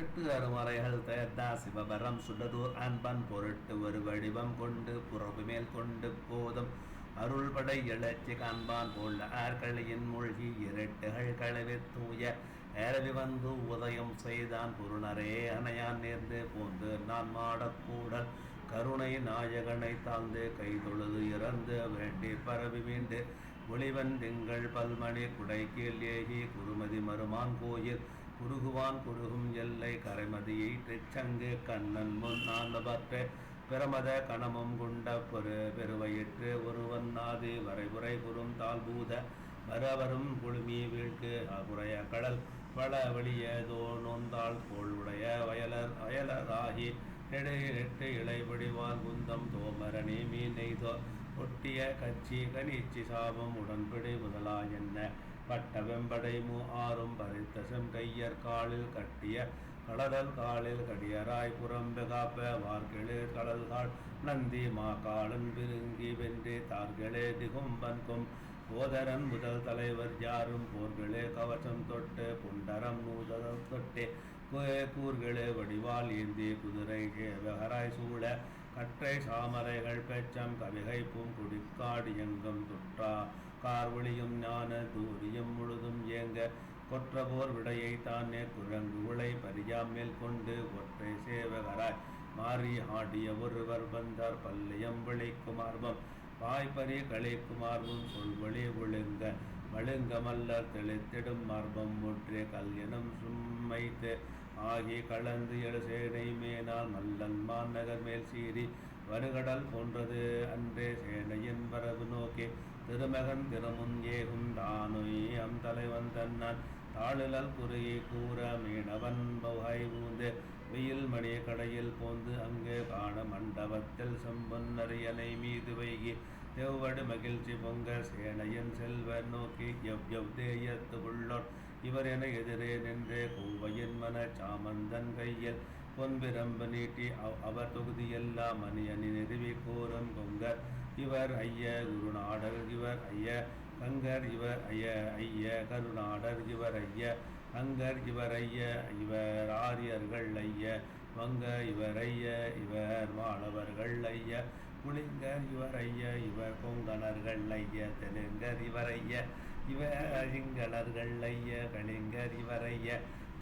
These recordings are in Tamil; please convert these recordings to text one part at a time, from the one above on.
எட்டு அருமறைகள் தேர்ந்தா சிவபரம் சுடதூர் அன்பன் பொருட்டு ஒரு வடிவம் கொண்டு புறவு மேல் கொண்டு போதும். அருள்படை இழச்சி காண்பான் போல ஆர்களையின் மூழ்கி இரட்டுகள் களவி தூய. ஏறவி வந்து உதயம் செய்தான் பொருணரே அணையான் நேர்ந்து போந்து நான் மாடக்கூடல் கருணை நாயகனை தாழ்ந்து கை தொழுது இறந்து வேண்டி பரவி மீண்டு. ஒளிவன் திங்கள் பல்மணி குடை கீழ் ஏகி குருமதி மருமான் கோயில். குருகுவான் குருகும் எல்லை கரைமதியை தெச்சங்கு கண்ணன் முன் நான் பற்ற. பிரமத கணமும் குண்ட பெரு பெருவயிற்று ஒருவன் நாது வரைபுரை குறும் தாழ்பூத வரவரும் குழுமி வீழ்க்கு அபுரைய கடல். வள வழியதோ நோந்தாள் தோளுடைய வயலர் வயலராகி நெட்டு இளைபடிவால் குந்தம் தோமரணி மீன் தோ ஒட்டிய கச்சி கனிச்சி சாபம் உடன்பிடி முதலா என்ன? பட்ட வெம்படை மூ ஆறும் பறித்த செம்கையர் காலில் கட்டிய கடலல் காலில் கடியராய் புறம்பு காப்ப வார்கிளிர் கடல்கால் நந்தி மா காலன் பிருங்கி வென்றே தார்களே திகும்பன்கும் போதரன் முதல் தலைவர் யாரும் போர்களே கவசம் தொட்டு புண்டரம் நூதலம் தொட்டே கூர்களே வடிவால் ஏந்தி குதிரை கேவகராய் சூழ கற்றை சாமரைகள் பெச்சம் கவிகைப்பும் குடிக்காடு எங்கும் துற்றா கார்வழியும் ஞான தூரியம் முழுதும் ஏங்க. கொற்றபோர் விடையை தானே குரங்கு உளை பரியாம் மேல் கொண்டு ஒற்றை சேவகராய் மாறி ஆடிய ஒருவர் வந்தார் பல்லியம் விளைக்குமார்பம் வாய்ப்பறி களைக்குமார்பும் சொல்வழி ஒழுங்க. மழுங்க மல்லர் தெளித்திடும் மார்பம் முற்றே கல்யனம் சும்மைத்து ஆகி கலந்து எழுசேனை மேனால் மல்லன் மாநகர் மேல் சீறி. வருகடல் போன்றது அன்றே சேனையின் வரவு நோக்கி. திருமகன் திருமுங்கேகும் ஏகும் தலைவன் தன்னான் தாளுலல் குறையை கூற மீனவன் பௌகை வெயில் மணிய கடையில் போந்து அங்கே காண மண்டபத்தில் செம்பொன்னரியனை மீது வைகி. தேவடு மகிழ்ச்சி பொங்க சேனையன் செல்வ நோக்கி எவ் எவ் தேயத்து உள்ளோர்? இவர் என எதிரே நின்றே கூவையின் மன சாமந்தன் கையில் பொன்பிரம்பு நீட்டி அவர் தொகுதியெல்லாம் மணியணி நிறுவி கூறும் கொங்கர் இவர் ஐய குருநாடர் இவர் ஐய கங்கர் இவர் ஐய ஐய கருநாடர் இவர் ஐய அங்கர் இவர் ஐய இவர் ஆரியர்கள் ஐய வங்க இவர் ஐய இவர் மாணவர்கள் ஐய புளிங்கர் இவர் ஐய இவர் கொங்கணர்கள் ஐய தெலுங்கர் இவர் ஐய இவர் சிங்களர்கள் ஐய கலிங்கர் இவர் ஐய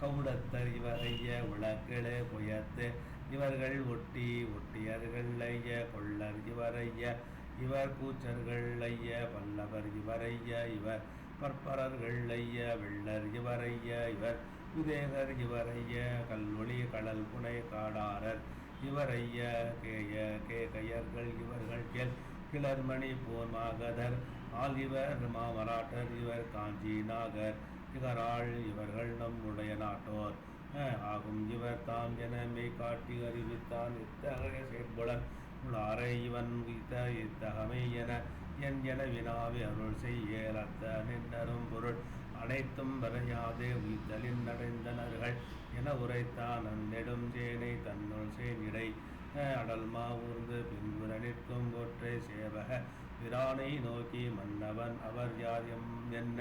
கவுடத்தர் இவரைய ஐய புயத்து இவர்கள் ஒட்டி ஒட்டியர்கள் ஐய கொள்ளர் இவரைய இவர் கூச்சர்கள் ஐய பல்லவர் இவரைய இவர் பற்பரர்கள் ஐய வெள்ளர் இவர் இவர் விதேகர் இவரைய கல்வொளி கடல் புனை காடாரர் இவரைய கேய கே கையர்கள் இவர்கள் கேள் கிளர்மணி போர் மாகதர் ஆல் இவர் மாமராட்டர் இவர் காஞ்சி நாகர் இவராள் இவர்கள் நம்முடைய நாட்டோர். ஆகும் இவர் தாம் என காட்டி அறிவித்தான் இத்தகைய செயற்புலன் உள்ளாரை இவன் உய்த்த இத்தகமை என என் என வினாவி அருள் செய்யலத்த நின்னரும் பொருள். அனைத்தும் வரையாதே உய்தலின் நடைந்தனர்கள் என உரைத்தான் அந்நெடும் சேனை தன்னுள் சேனிடை அடல்மா ஊர்ந்து பின்புற நிற்கும் ஒற்றை சேவக பிரானை நோக்கி மன்னவன் அவர் யாரியம் என்ன?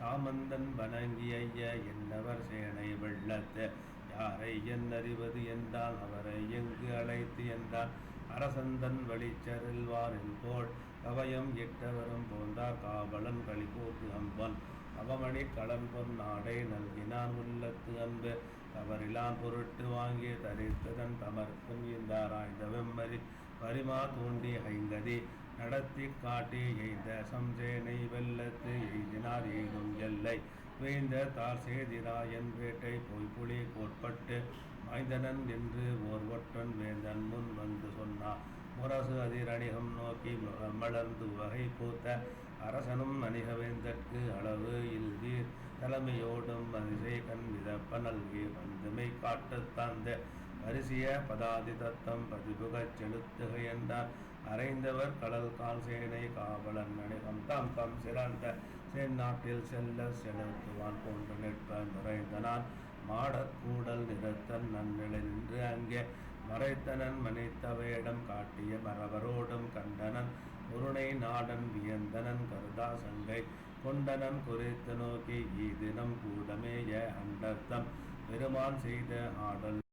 சாமந்தன் வணங்கி ஐய என்னவர் சேனை வெள்ளத்து? யாரை என் அறிவது என்றால் அவரை எங்கு அழைத்து என்றான் அரசந்தன் வழிச்சரில்வாரின் போல் கவயம் எட்டவரும் போந்தார் காவலன் கழிப்போக்கு அம்பன் அவமணி கடன்பொன் நாடை நல்கினான் உள்ளத்து அந்த தவறிலான் பொருட்டு வாங்கி தரித்ததன் தமர்க்கும் இந்தாராய்ந்த வெம்மறி பரிமா தூண்டி ஐங்கதி நடத்தி காட்டி எய்த சம்சேனை வெல்லத்து எய்தினார் எய்தும் எல்லை. வேந்த தார் சேதிராயன் வேட்டை போய் புலி கோட்பட்டு மாய்ந்தனன் என்று ஓர் ஒற்றன் வேந்தன் முன் வந்து சொன்னார். முரசு அதிரணிகம் நோக்கி மலர்ந்து வகை பூத்த அரசனும் அணிகவேந்தற்கு அளவு இல்தீர் தலைமையோடும் அதிசை கண் விதப்ப நல்கி வந்துமை காட்டு தந்த பரிசிய பதாதி தத்தம் பதிபுகச் செலுத்துகை என்றார். அறைந்தவர் கடல் கால் சேனை காவலன் அணிகம் தாம் தம் சிறந்த செந்நாட்டில் செல்ல செலுத்துவான் போன்று நிற்ப நுழைந்தனான் மாடக்கூடல் நிறத்தன் நன்னிலை நின்று அங்கே மறைத்தனன் மனைத்தவையிடம் காட்டிய மரவரோடும் கண்டனன். உருணை நாடன் வியந்தனன் கருதா சங்கை கொண்டனன் குறித்து நோக்கி ஈதினம் கூடமேய அண்டர்த்தம் பெருமான் செய்த ஆடல்